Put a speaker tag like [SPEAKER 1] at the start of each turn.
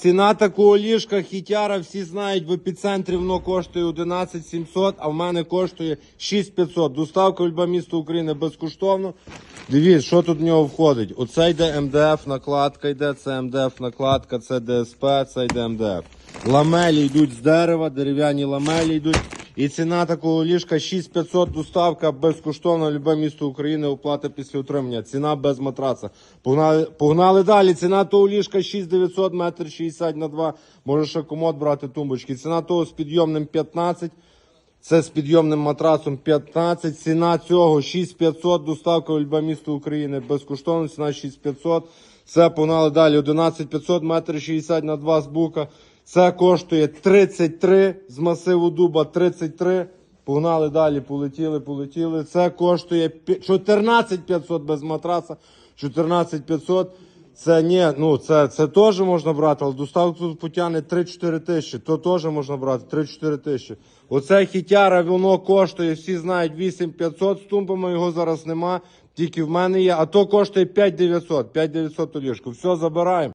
[SPEAKER 1] Ціна такого ліжка хітяра, всі знають, в епіцентрі воно коштує 11 700, а в мене коштує 6 500. Доставка в любе місто України безкоштовно. Дивіться, що тут в нього входить. Оце йде МДФ накладка, йде, це МДФ накладка, це ДСП, це йде МДФ. Ламелі йдуть з дерева, дерев'яні ламелі йдуть. І ціна такого ліжка 6500, доставка безкоштовна любе місто України, оплата після отримання. Ціна без матраца. Погнали, погнали далі. Ціна того ліжка 6900, метр 60 на 2. Можеш ще комод брати тумбочки. Ціна того з підйомним 15. Це з підйомним матрасом 15. Ціна цього 6500, доставка в любе місто України безкоштовно, ціна 6500. Це погнали далі 11500, метр 60 на 2 з бука. Це коштує 33 з масиву дуба 33. Погнали далі, полетіли, полетіли. Це коштує пі- 14500 без матраса. 14500. Це ні, ну це, це теж можна брати, але доставка тут потягне 3-4 тисячі. То теж можна брати 3-4 тисячі. Оце хітяра, воно коштує, всі знають 8500 з тумбами, його зараз нема. Тільки в мене є, а то коштує 5900. 5900 то ліжко. Все, забираємо.